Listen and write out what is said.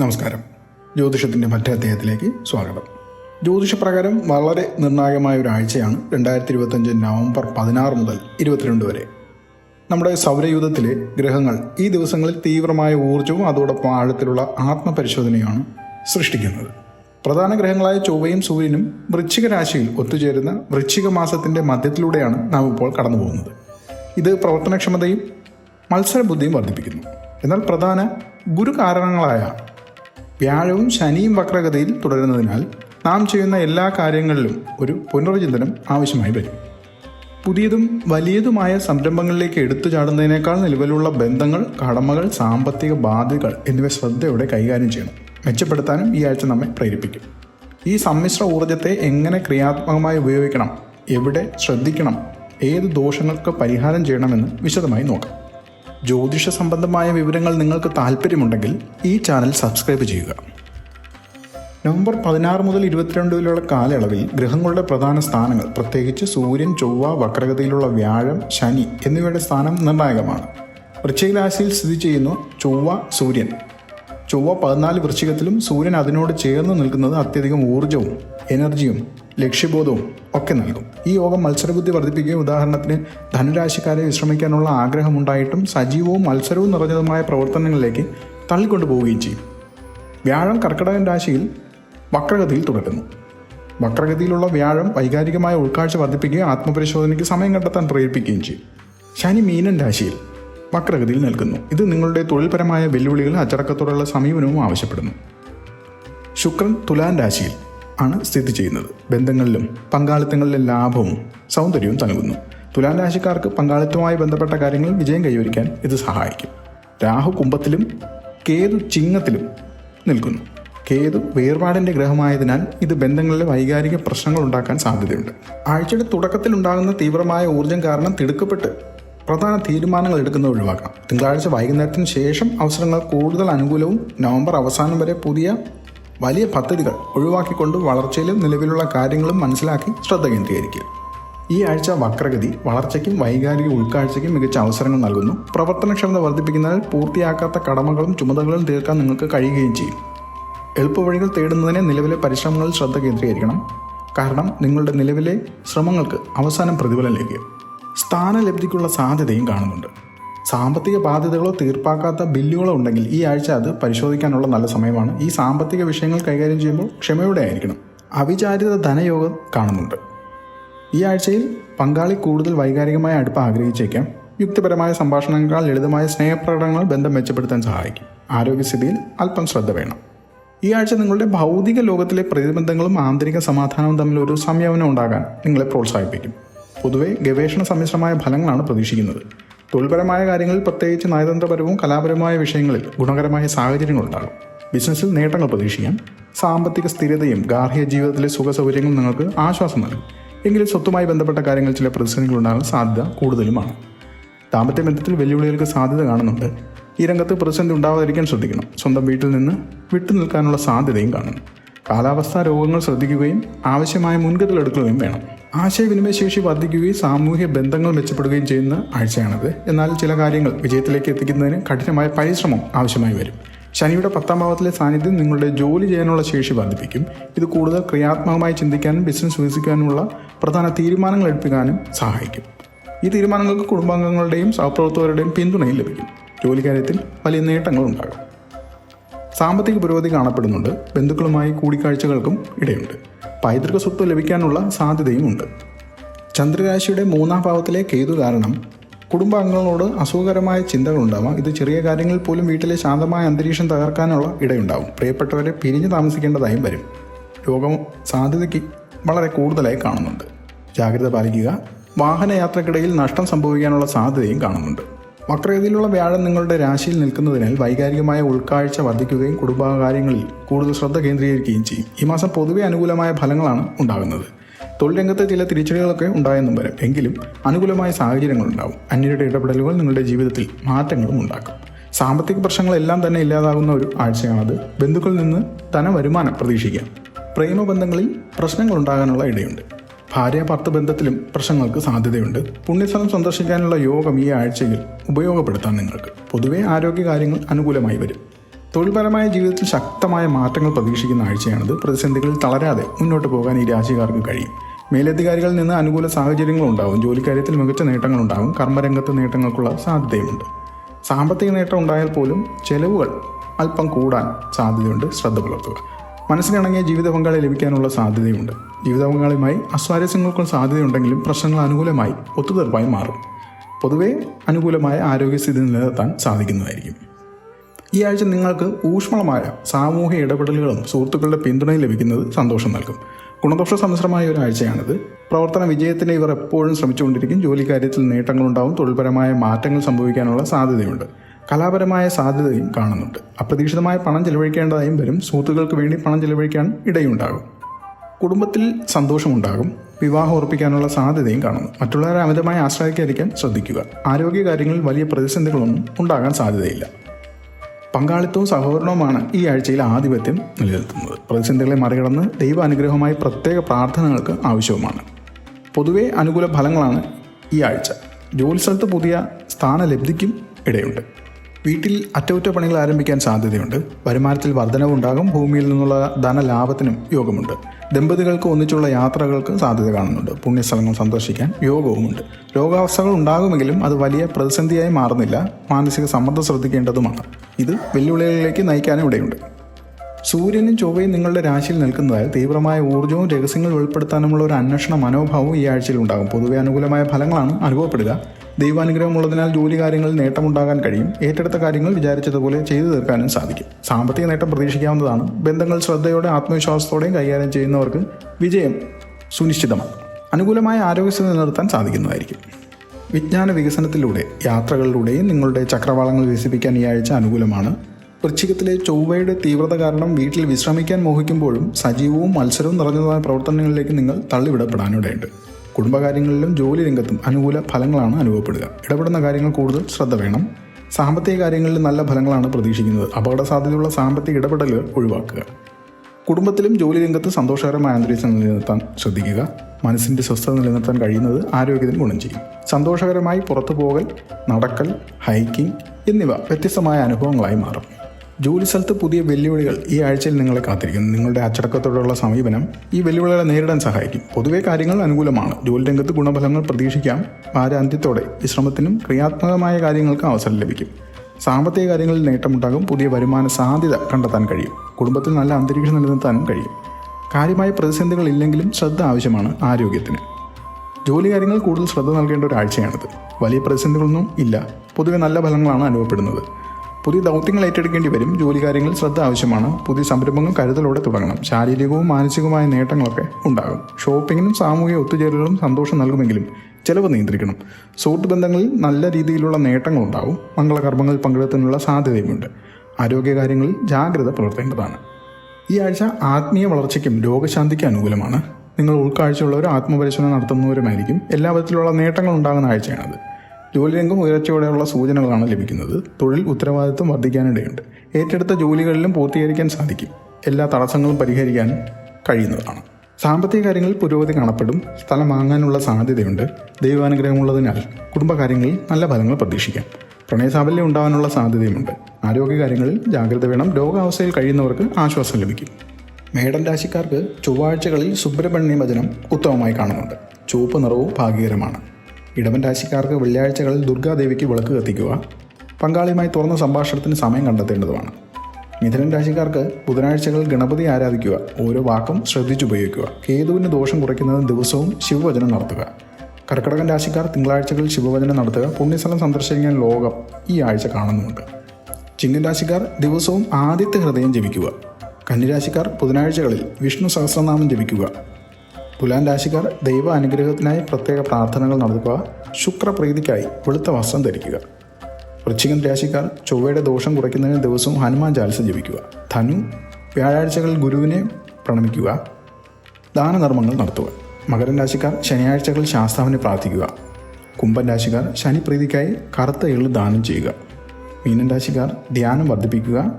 നമസ്കാരം. ജ്യോതിഷത്തിന്റെ മറ്റേ അധ്യായത്തിലേക്ക് സ്വാഗതം. ജ്യോതിഷപ്രകാരം വളരെ നിർണായകമായ ഒരു ആഴ്ചയാണ് രണ്ടായിരത്തി ഇരുപത്തഞ്ച് നവംബർ പതിനാറ് മുതൽ ഇരുപത്തിരണ്ട് വരെ. നമ്മുടെ സൗരയൂഥത്തിലെ ഗ്രഹങ്ങൾ ഈ ദിവസങ്ങളിൽ തീവ്രമായ ഊർജവും അതോടൊപ്പം ആഴത്തിലുള്ള ആത്മപരിശോധനയാണ് സൃഷ്ടിക്കുന്നത്. പ്രധാന ഗ്രഹങ്ങളായ ചൊവ്വയും സൂര്യനും വൃശ്ചിക രാശിയിൽ ഒത്തുചേരുന്ന വൃശ്ചിക മാസത്തിന്റെ മധ്യത്തിലൂടെയാണ് നാം ഇപ്പോൾ കടന്നു പോകുന്നത് ഇത് പ്രവർത്തനക്ഷമതയും മത്സരബുദ്ധിയും വർദ്ധിപ്പിക്കുന്നു. എന്നാൽ പ്രധാന ഗുരു കാരണങ്ങളായ വ്യാഴവും ശനിയും വക്രഗതിയിൽ തുടരുന്നതിനാൽ നാം ചെയ്യുന്ന എല്ലാ കാര്യങ്ങളിലും ഒരു പുനർചിന്തനം ആവശ്യമായി വരും. പുതിയതും വലിയതുമായ സംരംഭങ്ങളിലേക്ക് എടുത്തു ചാടുന്നതിനേക്കാൾ നിലവിലുള്ള ബന്ധങ്ങൾ കടമകൾ സാമ്പത്തിക ബാധ്യതകൾ എന്നിവ ശ്രദ്ധയോടെ കൈകാര്യം ചെയ്യണം. മെച്ചപ്പെടുത്താനും ഈ ആഴ്ച നമ്മെ പ്രേരിപ്പിക്കും. ഈ സമ്മിശ്ര ഊർജത്തെ എങ്ങനെ ക്രിയാത്മകമായി ഉപയോഗിക്കണം എവിടെ ശ്രദ്ധിക്കണം ഏത് ദോഷങ്ങൾക്ക് പരിഹാരം ചെയ്യണമെന്ന് വിശദമായി നോക്കാം. ജ്യോതിഷ സംബന്ധമായ വിവരങ്ങൾ നിങ്ങൾക്ക് താല്പര്യമുണ്ടെങ്കിൽ ഈ ചാനൽ സബ്സ്ക്രൈബ് ചെയ്യുക. നവംബർ പതിനാറ് മുതൽ ഇരുപത്തിരണ്ട് വരെയുള്ള കാലയളവിൽ ഗ്രഹങ്ങളുടെ പ്രധാന സ്ഥാനങ്ങൾ പ്രത്യേകിച്ച് സൂര്യൻ ചൊവ്വ വക്രഗതിയിലുള്ള വ്യാഴം ശനി എന്നിവയുടെ സ്ഥാനം നിർണായകമാണ്. വൃശ്ചിക രാശിയിൽ സ്ഥിതി ചെയ്യുന്നു ചൊവ്വ സൂര്യൻ. ചൊവ്വ പതിനാല് വൃശ്ചികത്തിലും സൂര്യൻ അതിനോട് ചേർന്ന് നിൽക്കുന്നത് അത്യധികം ഊർജവും എനർജിയും ലക്ഷ്യബോധവും ഒക്കെ നൽകും. ഈ യോഗം മത്സരബുദ്ധി വർദ്ധിപ്പിക്കുകയും ഉദാഹരണത്തിന് ധനുരാശിക്കാരെ വിശ്രമിക്കാനുള്ള ആഗ്രഹമുണ്ടായിട്ടും സജീവവും മത്സരവും നിറഞ്ഞതുമായ പ്രവർത്തനങ്ങളിലേക്ക് തള്ളിക്കൊണ്ടുപോവുകയും ചെയ്യും. വ്യാഴം കർക്കിടകൻ രാശിയിൽ വക്രഗതിയിൽ തുടരുന്നു. വക്രഗതിയിലുള്ള വ്യാഴം വൈകാരികമായ ഉൾക്കാഴ്ച വർദ്ധിപ്പിക്കുകയും ആത്മപരിശോധനയ്ക്ക് സമയം കണ്ടെത്താൻ പ്രേരിപ്പിക്കുകയും ചെയ്യും. ശനി മീനൻ രാശിയിൽ വക്രഗതിയിൽ നിൽക്കുന്നു. ഇത് നിങ്ങളുടെ തൊഴിൽപരമായ വെല്ലുവിളികൾ അച്ചടക്കത്തോടുള്ള സമീപനവും ആവശ്യപ്പെടുന്നു. ശുക്രൻ തുലാൻ രാശിയിൽ ആണ് സ്ഥിതി ചെയ്യുന്നത്. ബന്ധങ്ങളിലും പങ്കാളിത്തങ്ങളിലെ ലാഭവും സൗന്ദര്യവും നൽകുന്നു തുലാൻ രാശിക്കാർക്ക് പങ്കാളിത്തവുമായി ബന്ധപ്പെട്ട കാര്യങ്ങളിൽ വിജയം കൈവരിക്കാൻ ഇത് സഹായിക്കും. രാഹു കുംഭത്തിലും കേതു ചിങ്ങത്തിലും നിൽക്കുന്നു. കേതു വേർപാടിന്റെ ഗ്രഹമായതിനാൽ ഇത് ബന്ധങ്ങളിലെ വൈകാരിക പ്രശ്നങ്ങൾ ഉണ്ടാക്കാൻ സാധ്യതയുണ്ട്. ആഴ്ചയുടെ തുടക്കത്തിൽ ഉണ്ടാകുന്ന തീവ്രമായ ഊർജം കാരണം തിടുക്കപ്പെട്ട് പ്രധാന തീരുമാനങ്ങൾ എടുക്കുന്നത് ഒഴിവാക്കണം തിങ്കളാഴ്ച വൈകുന്നേരത്തിന് ശേഷം അവസരങ്ങൾ കൂടുതൽ അനുകൂലവും നവംബർ അവസാനം വരെ പുതിയ വലിയ പദ്ധതികൾ ഒഴിവാക്കിക്കൊണ്ട് വളർച്ചയിലും നിലവിലുള്ള കാര്യങ്ങളും മനസ്സിലാക്കി ശ്രദ്ധ കേന്ദ്രീകരിക്കുക. ഈ ആഴ്ച വക്രഗതി വളർച്ചയ്ക്കും വൈകാരിക ഉൾക്കാഴ്ചയ്ക്കും മികച്ച അവസരങ്ങൾ നൽകുന്നു. പ്രവർത്തനക്ഷമത വർദ്ധിപ്പിക്കുന്നതിൽ പൂർത്തിയാക്കാത്ത കടമകളും ചുമതലകളും തീർക്കാൻ നിങ്ങൾക്ക് കഴിയുകയും ചെയ്യും. എളുപ്പവഴികൾ തേടുന്നതിന് നിലവിലെ പരിശ്രമങ്ങളിൽ ശ്രദ്ധ കേന്ദ്രീകരിക്കണം. കാരണം നിങ്ങളുടെ നിലവിലെ ശ്രമങ്ങൾക്ക് അവസാനം പ്രതിഫലം ലഭിക്കും. സ്ഥാനലബ്ധിക്കുള്ള സാധ്യതയും കാണുന്നുണ്ട്. സാമ്പത്തിക ബാധ്യതകളോ തീർപ്പാക്കാത്ത ബില്ലുകളോ ഉണ്ടെങ്കിൽ ഈ ആഴ്ച അത് പരിശോധിക്കാനുള്ള നല്ല സമയമാണ്. ഈ സാമ്പത്തിക വിഷയങ്ങൾ കൈകാര്യം ചെയ്യുമ്പോൾ ക്ഷമയോടെ ആയിരിക്കണം. അവിചാരിത ധനയോഗം കാണുന്നുണ്ട്. ഈ ആഴ്ചയിൽ പങ്കാളി കൂടുതൽ വൈകാരികമായ അടുപ്പ് ആഗ്രഹിച്ചേക്കാം. യുക്തിപരമായ സംഭാഷണങ്ങളെക്കാൾ ലളിതമായ സ്നേഹപ്രകടനങ്ങൾ ബന്ധം മെച്ചപ്പെടുത്താൻ സഹായിക്കും. ആരോഗ്യസ്ഥിതിയിൽ അല്പം ശ്രദ്ധ വേണം. ഈ ആഴ്ച നിങ്ങളുടെ ഭൗതിക ലോകത്തിലെ പ്രതിബന്ധങ്ങളും ആന്തരിക സമാധാനവും തമ്മിൽ ഒരു സംയമനം ഉണ്ടാകാൻ നിങ്ങളെ പ്രോത്സാഹിപ്പിക്കും. പൊതുവെ ഗവേഷണ സമ്മിശ്രമായ ഫലങ്ങളാണ് പ്രതീക്ഷിക്കുന്നത്. തൊഴിൽപരമായ കാര്യങ്ങളിൽ പ്രത്യേകിച്ച് നയതന്ത്രപരവും കലാപരമായ വിഷയങ്ങളിൽ ഗുണകരമായ സാഹചര്യങ്ങൾ ഉണ്ടാകും. ബിസിനസ്സിൽ നേട്ടങ്ങൾ പ്രതീക്ഷിക്കാം. സാമ്പത്തിക സ്ഥിരതയും ഗാർഹിക ജീവിതത്തിലെ സുഖ സൗകര്യങ്ങളും നിങ്ങൾക്ക് ആശ്വാസം നൽകും. എങ്കിലും സ്വത്തുമായി ബന്ധപ്പെട്ട കാര്യങ്ങൾ ചില പ്രതിസന്ധികൾ ഉണ്ടാകാൻ സാധ്യത കൂടുതലുമാണ്. ദാമ്പത്യ ബന്ധത്തിൽ വെല്ലുവിളികൾക്ക് സാധ്യത കാണുന്നുണ്ട്. ഈ രംഗത്ത് പ്രതിസന്ധി ഉണ്ടാവാതിരിക്കാൻ ശ്രദ്ധിക്കണം. സ്വന്തം വീട്ടിൽ നിന്ന് വിട്ടുനിൽക്കാനുള്ള സാധ്യതയും കാണുന്നു കാലാവസ്ഥാ രോഗങ്ങൾ ശ്രദ്ധിക്കുകയും ആവശ്യമായ മുൻകരുതൽ എടുക്കുകയും വേണം. ആശയവിനിമയ ശേഷി വർദ്ധിക്കുകയും സാമൂഹ്യ ബന്ധങ്ങൾ മെച്ചപ്പെടുകയും ചെയ്യുന്ന ആഴ്ചയാണിത്. എന്നാൽ ചില കാര്യങ്ങൾ വിജയത്തിലേക്ക് എത്തിക്കുന്നതിന് കഠിനമായ പരിശ്രമം ആവശ്യമായി വരും. ശനിയുടെ പത്താം ഭാവത്തിലെ സാന്നിധ്യം നിങ്ങളുടെ ജോലി ചെയ്യാനുള്ള ശേഷി വർദ്ധിപ്പിക്കും. ഇത് കൂടുതൽ ക്രിയാത്മകമായി ചിന്തിക്കാനും ബിസിനസ് വികസിക്കാനുമുള്ള പ്രധാന തീരുമാനങ്ങൾ എടുപ്പിക്കാനും സഹായിക്കും. ഈ തീരുമാനങ്ങൾക്ക് കുടുംബാംഗങ്ങളുടെയും സഹപ്രവർത്തകരുടെയും പിന്തുണയും ലഭിക്കും. ജോലിക്കാര്യത്തിൽ വലിയ നേട്ടങ്ങൾ ഉണ്ടാകും. സാമ്പത്തിക പുരോഗതി കാണപ്പെടുന്നുണ്ട്. ബന്ധുക്കളുമായി കൂടിക്കാഴ്ചകൾക്കും ഇടയുണ്ട്. പൈതൃക സ്വത്ത് ലഭിക്കാനുള്ള സാധ്യതയുമുണ്ട്. ചന്ദ്രരാശിയുടെ മൂന്നാം ഭാവത്തിലെ കേതു കാരണം കുടുംബാംഗങ്ങളോട് അസുഖകരമായ ചിന്തകളുണ്ടാവാം. ഇത് ചെറിയ കാര്യങ്ങളിൽ പോലും വീട്ടിലെ ശാന്തമായ അന്തരീക്ഷം തകർക്കാനുള്ള ഇടയുണ്ടാവും. പ്രിയപ്പെട്ടവരെ പിരിഞ്ഞു താമസിക്കേണ്ടതായും വരും. രോഗം സാധ്യതയ്ക്ക് വളരെ കൂടുതലായി കാണുന്നുണ്ട്. ജാഗ്രത പാലിക്കുക. വാഹനയാത്രക്കിടയിൽ നഷ്ടം സംഭവിക്കാനുള്ള സാധ്യതയും കാണുന്നുണ്ട്. വക്രഗതിയിലുള്ള വ്യാഴം നിങ്ങളുടെ രാശിയിൽ നിൽക്കുന്നതിനാൽ വൈകാരികമായ ഉൾക്കാഴ്ച വർദ്ധിക്കുകയും കുടുംബകാര്യങ്ങളിൽ കൂടുതൽ ശ്രദ്ധ കേന്ദ്രീകരിക്കുകയും ചെയ്യും. ഈ മാസം പൊതുവെ അനുകൂലമായ ഫലങ്ങളാണ് ഉണ്ടാകുന്നത്. തൊഴിൽ രംഗത്ത് ചില തിരിച്ചടികളൊക്കെ ഉണ്ടായെന്നും വരും. എങ്കിലും അനുകൂലമായ സാഹചര്യങ്ങൾ ഉണ്ടാകും അന്യരുടെ ഇടപെടലുകൾ നിങ്ങളുടെ ജീവിതത്തിൽ മാറ്റങ്ങളും ഉണ്ടാക്കും. സാമ്പത്തിക പ്രശ്നങ്ങളെല്ലാം തന്നെ ഇല്ലാതാകുന്ന ഒരു ആഴ്ചയാണത്. ബന്ധുക്കളിൽ നിന്ന് ധനവരുമാനം പ്രതീക്ഷിക്കാം. പ്രേമബന്ധങ്ങളിൽ പ്രശ്നങ്ങൾ ഉണ്ടാകാനുള്ള ഇടയുണ്ട്. ഭാര്യ ഭർത്ത ബന്ധത്തിലും പ്രശ്നങ്ങൾക്ക് സാധ്യതയുണ്ട്. പുണ്യസ്ഥലം സന്ദർശിക്കാനുള്ള യോഗം ഈ ആഴ്ചയിൽ ഉപയോഗപ്പെടുത്താം നിങ്ങൾക്ക്. പൊതുവേ ആരോഗ്യകാര്യങ്ങൾ അനുകൂലമായി വരും. തൊഴിൽപരമായ ജീവിതത്തിൽ ശക്തമായ മാറ്റങ്ങൾ പ്രതീക്ഷിക്കുന്ന ആഴ്ചയാണിത്. പ്രതിസന്ധികളിൽ തളരാതെ മുന്നോട്ട് പോകാൻ ഈ രാശിക്കാർക്ക് കഴിയും. മേലധികാരികളിൽ നിന്ന് അനുകൂല സാഹചര്യങ്ങളുണ്ടാവും ജോലിക്കാര്യത്തിൽ മികച്ച നേട്ടങ്ങളുണ്ടാകും കർമ്മരംഗത്ത് നേട്ടങ്ങൾക്കുള്ള സാധ്യതയുമുണ്ട്. സാമ്പത്തിക നേട്ടം ഉണ്ടായാൽ പോലും ചെലവുകൾ അല്പം കൂടാൻ സാധ്യതയുണ്ട്. ശ്രദ്ധ പുലർത്തുക. മനസ്സിനിണങ്ങിയ ജീവിത പങ്കാളി ലഭിക്കാനുള്ള സാധ്യതയുണ്ട്. ജീവിത പങ്കാളിയുമായി അസ്വാരസ്യങ്ങൾക്കുള്ള സാധ്യതയുണ്ടെങ്കിലും പ്രശ്നങ്ങൾ അനുകൂലമായി ഒത്തുതീർപ്പായി മാറും. പൊതുവേ അനുകൂലമായ ആരോഗ്യസ്ഥിതി നിലനിർത്താൻ സാധിക്കുന്നതായിരിക്കും. ഈ ആഴ്ച നിങ്ങൾക്ക് ഊഷ്മളമായ സാമൂഹിക ഇടപെടലുകളും സുഹൃത്തുക്കളുടെ പിന്തുണയും ലഭിക്കുന്നത് സന്തോഷം നൽകും. ഗുണദോഷ സമ്മിശ്രമായ ഒരു ആഴ്ചയാണിത്. പ്രവർത്തന വിജയത്തിന് ഇവർ എപ്പോഴും ശ്രമിച്ചുകൊണ്ടിരിക്കും. ജോലിക്കാര്യത്തിൽ നേട്ടങ്ങളുണ്ടാവും. തൊഴിൽപരമായ മാറ്റങ്ങൾ സംഭവിക്കാനുള്ള സാധ്യതയുണ്ട്. കലാപരമായ സാധ്യതയും കാണുന്നുണ്ട്. അപ്രതീക്ഷിതമായ പണം ചെലവഴിക്കേണ്ടതായും വരും. സുഹൃത്തുക്കൾക്ക് വേണ്ടി പണം ചെലവഴിക്കാൻ ഇടയുണ്ടാകും. കുടുംബത്തിൽ സന്തോഷമുണ്ടാകും. വിവാഹം ഉറപ്പിക്കാനുള്ള സാധ്യതയും കാണുന്നു. മറ്റുള്ളവരെ അമിതമായി ആശ്രയിക്കാതിരിക്കാൻ ശ്രദ്ധിക്കുക. ആരോഗ്യകാര്യങ്ങളിൽ വലിയ പ്രതിസന്ധികളൊന്നും ഉണ്ടാകാൻ സാധ്യതയില്ല. പങ്കാളിത്തവും സഹകരണവുമാണ് ഈ ആഴ്ചയിൽ ആധിപത്യം നിലനിർത്തുന്നത്. പ്രതിസന്ധികളെ മറികടന്ന് ദൈവാനുഗ്രഹമായി പ്രത്യേക പ്രാർത്ഥനകൾക്ക് ആവശ്യവുമാണ്. പൊതുവെ അനുകൂല ഫലങ്ങളാണ് ഈ ആഴ്ച. ജോലിസ്ഥലത്ത് പുതിയ സ്ഥാനലബ്ധിക്കും ഇടയുണ്ട്. വീട്ടിൽ അറ്റകുറ്റപ്പണികൾ ആരംഭിക്കാൻ സാധ്യതയുണ്ട്. വരുമാനത്തിൽ വർധനവുണ്ടാകും. ഭൂമിയിൽ നിന്നുള്ള ധനലാഭത്തിനും യോഗമുണ്ട്. ദമ്പതികൾക്ക് ഒന്നിച്ചുള്ള യാത്രകൾക്ക് സാധ്യത കാണുന്നുണ്ട്. പുണ്യസ്ഥലങ്ങൾ സന്ദർശിക്കാൻ യോഗവുമുണ്ട്. രോഗാവസ്ഥകൾ ഉണ്ടാകുമെങ്കിലും അത് വലിയ പ്രതിസന്ധിയായി മാറുന്നില്ല. മാനസിക സമ്മർദ്ദം ശ്രദ്ധിക്കേണ്ടതുമാണ്. ഇത് വെല്ലുവിളികളിലേക്ക് നയിക്കാനും ഇടയുണ്ട്. സൂര്യനും ചൊവ്വയും നിങ്ങളുടെ രാശിയിൽ നിൽക്കുന്നതാൽ തീവ്രമായ ഊർജവും രഹസ്യങ്ങൾ വെളിപ്പെടുത്താനുമുള്ള ഒരു അന്വേഷണ മനോഭാവവും ഈ ആഴ്ചയിൽ ഉണ്ടാകും. പൊതുവെ അനുകൂലമായ ഫലങ്ങളാണ് അനുഭവപ്പെടുക. ദൈവാനുഗ്രഹമുള്ളതിനാൽ ജോലി കാര്യങ്ങളിൽ നേട്ടമുണ്ടാകാൻ കഴിയും. ഏറ്റെടുത്ത കാര്യങ്ങൾ വിചാരിച്ചതുപോലെ ചെയ്തു തീർക്കാനും സാധിക്കും. സാമ്പത്തിക നേട്ടം പ്രതീക്ഷിക്കാവുന്നതാണ്. ബന്ധങ്ങൾ ശ്രദ്ധയോടെ ആത്മവിശ്വാസത്തോടെയും കൈകാര്യം ചെയ്യുന്നവർക്ക് വിജയം സുനിശ്ചിതമാണ്. അനുകൂലമായ ആരോഗ്യസ്ഥിതി നിലനിർത്താൻ സാധിക്കുന്നതായിരിക്കും. വിജ്ഞാന വികസനത്തിലൂടെ യാത്രകളിലൂടെയും നിങ്ങളുടെ ചക്രവാളങ്ങൾ വികസിപ്പിക്കാൻ ഈ ആഴ്ച അനുകൂലമാണ്. വൃശ്ചികത്തിലെ ചൊവ്വയുടെ തീവ്രത കാരണം വീട്ടിൽ വിശ്രമിക്കാൻ മോഹിക്കുമ്പോഴും സജീവവും മത്സരവും നിറഞ്ഞതായ പ്രവർത്തനങ്ങളിലേക്ക് നിങ്ങൾ തള്ളിവിടപ്പെടാനിടയുണ്ട്. കുടുംബകാര്യങ്ങളിലും ജോലി രംഗത്തും അനുകൂല ഫലങ്ങളാണ് അനുഭവപ്പെടുക. ഇടപെടുന്ന കാര്യങ്ങൾ കൂടുതൽ ശ്രദ്ധ വേണം. സാമ്പത്തിക കാര്യങ്ങളിൽ നല്ല ഫലങ്ങളാണ് പ്രതീക്ഷിക്കുന്നത്. അപകട സാധ്യതയുള്ള സാമ്പത്തിക ഇടപെടലുകൾ ഒഴിവാക്കുക. കുടുംബത്തിലും ജോലി രംഗത്ത് സന്തോഷകരമായ അന്തരീക്ഷം നിലനിർത്താൻ ശ്രദ്ധിക്കുക. മനസ്സിന്റെ സ്വസ്ഥത നിലനിർത്താൻ കഴിയുന്നത് ആരോഗ്യത്തിന് ഗുണം ചെയ്യും. സന്തോഷകരമായി പുറത്തു പോകൽ നടക്കൽ ഹൈക്കിംഗ് എന്നിവ വ്യത്യസ്തമായ അനുഭവങ്ങളായി മാറും. ജോലി സ്ഥലത്ത് പുതിയ വെല്ലുവിളികൾ ഈ ആഴ്ചയിൽ നിങ്ങളെ കാത്തിരിക്കുന്നു. നിങ്ങളുടെ അച്ചടക്കത്തോടുള്ള സമീപനം ഈ വെല്ലുവിളികളെ നേരിടാൻ സഹായിക്കും. പൊതുവേ കാര്യങ്ങൾ അനുകൂലമാണ്. ജോലി രംഗത്ത് ഗുണഫലങ്ങൾ പ്രതീക്ഷിക്കാം. വാരാന്ത്യത്തോടെ വിശ്രമത്തിനും ക്രിയാത്മകമായ കാര്യങ്ങൾക്ക് അവസരം ലഭിക്കും. സാമ്പത്തിക കാര്യങ്ങളിൽ നേട്ടമുണ്ടാകും. പുതിയ വരുമാന സാധ്യത കണ്ടെത്താൻ കഴിയും. കുടുംബത്തിൽ നല്ല അന്തരീക്ഷം നിലനിർത്താനും കഴിയും. കാര്യമായ പ്രതിസന്ധികൾ ഇല്ലെങ്കിലും ശ്രദ്ധ ആവശ്യമാണ് ആരോഗ്യത്തിന്. ജോലി കാര്യങ്ങൾ കൂടുതൽ ശ്രദ്ധ നൽകേണ്ട ഒരു ആഴ്ചയാണിത് വലിയ പ്രതിസന്ധികളൊന്നും ഇല്ല. പൊതുവെ നല്ല ഫലങ്ങളാണ് അനുഭവപ്പെടുന്നത്. പുതിയ ദൗത്യങ്ങൾ ഏറ്റെടുക്കേണ്ടി വരും. ജോലി കാര്യങ്ങളിൽ ശ്രദ്ധ ആവശ്യമാണ്. പുതിയ സംരംഭങ്ങൾ കരുതലോടെ തുടങ്ങണം. ശാരീരികവും മാനസികവുമായ നേട്ടങ്ങളൊക്കെ ഉണ്ടാകും. ഷോപ്പിങ്ങിനും സാമൂഹിക ഒത്തുചേരലുകളും സന്തോഷം നൽകുമെങ്കിലും ചെലവ് നിയന്ത്രിക്കണം. സുഹൃത്ത് ബന്ധങ്ങളിൽ നല്ല രീതിയിലുള്ള നേട്ടങ്ങളുണ്ടാവും മംഗളകർമ്മങ്ങളിൽ പങ്കെടുത്തതിനുള്ള സാധ്യതയുമുണ്ട്. ആരോഗ്യകാര്യങ്ങളിൽ ജാഗ്രത പുലർത്തേണ്ടതാണ്. ഈ ആഴ്ച ആത്മീയ വളർച്ചയ്ക്കും രോഗശാന്തിക്കും അനുകൂലമാണ്. നിങ്ങൾ ഉൾക്കാഴ്ചയുള്ളവർ ആത്മപരിശോധന നടത്തുന്നവരുമായിരിക്കും. എല്ലാ വിധത്തിലുള്ള നേട്ടങ്ങൾ ഉണ്ടാകുന്ന ആഴ്ചയാണത്. ജോലിരംഗം ഉയർച്ചയോടെയുള്ള സൂചനകളാണ് ലഭിക്കുന്നത്. തൊഴിൽ ഉത്തരവാദിത്വം വർദ്ധിക്കാനിടയുണ്ട്. ഏറ്റെടുത്ത ജോലികളിലും പൂർത്തീകരിക്കാൻ സാധിക്കും. എല്ലാ തടസ്സങ്ങളും പരിഹരിക്കാൻ കഴിയുന്നതാണ്. സാമ്പത്തിക കാര്യങ്ങളിൽ പുരോഗതി കാണപ്പെടും. സ്ഥലം വാങ്ങാനുള്ള സാധ്യതയുണ്ട്. ദൈവാനുഗ്രഹമുള്ളതിനാൽ കുടുംബകാര്യങ്ങളിൽ നല്ല ഫലങ്ങൾ പ്രതീക്ഷിക്കാം. പ്രണയസാഫല്യം ഉണ്ടാകാനുള്ള സാധ്യതയുമുണ്ട്. ആരോഗ്യകാര്യങ്ങളിൽ ജാഗ്രത വേണം. രോഗാവസ്ഥയിൽ കഴിയുന്നവർക്ക് ആശ്വാസം ലഭിക്കും. മേടൻ രാശിക്കാർക്ക് ചൊവ്വാഴ്ചകളിൽ സുബ്രഹ്മണ്യ ഭജനം ഉത്തമമായി കാണുന്നുണ്ട്. ചുവപ്പ് നിറവും ഭാഗ്യകരമാണ്. ഇടവൻ രാശിക്കാർക്ക് വെള്ളിയാഴ്ചകളിൽ ദുർഗാദേവിക്ക് വിളക്ക് കത്തിക്കുക പങ്കാളിയുമായി തുറന്ന സംഭാഷണത്തിന് സമയം കണ്ടെത്തേണ്ടതുമാണ്. മിഥുനൻ രാശിക്കാർക്ക് ബുധനാഴ്ചകളിൽ ഗണപതി ആരാധിക്കുക ഓരോ വാക്കും ശ്രദ്ധിച്ചുപയോഗിക്കുക കേതുവിന് ദോഷം കുറയ്ക്കുന്നതിന് ദിവസവും ശിവവചനം നടത്തുക. കർക്കിടകൻ രാശിക്കാർ തിങ്കളാഴ്ചകളിൽ ശിവവചനം നടത്തുക പുണ്യസ്ഥലം സന്ദർശിക്കാൻ ലോകം ഈ ആഴ്ച കാണുന്നുമുണ്ട് ചിങ്ങൻ രാശിക്കാർ ദിവസവും ആദ്യത്തെ ഹൃദയം ജപിക്കുക. കന്നിരാശിക്കാർ ബുധനാഴ്ചകളിൽ വിഷ്ണു സഹസ്രനാമം ജപിക്കുക തുലാൻ രാശിക്കാർ ദൈവ അനുഗ്രഹത്തിനായി പ്രത്യേക പ്രാർത്ഥനകൾ നടത്തുക. ശുക്രപ്രീതിക്കായി വെളുത്ത വസ്ത്രം ധരിക്കുക. വൃശ്ചികൻ രാശിക്കാർ ചൊവ്വയുടെ ദോഷം കുറയ്ക്കുന്നതിന് ദിവസവും ഹനുമാൻ ചാലിസ ജപിക്കുക. ധനു വ്യാഴാഴ്ചകളിൽ ഗുരുവിനെ പ്രണമിക്കുക. ദാനധർമ്മങ്ങൾ നടത്തുക. മകരൻ രാശിക്കാർ ശനിയാഴ്ചകളിൽ ശാസ്താവിനെ പ്രാർത്ഥിക്കുക. കുംഭൻ രാശിക്കാർ ശനിപ്രീതിക്കായി കറുത്ത എള്ളു ദാനം ചെയ്യുക. മീനൻ രാശിക്കാർ ധ്യാനം വർദ്ധിപ്പിക്കുക.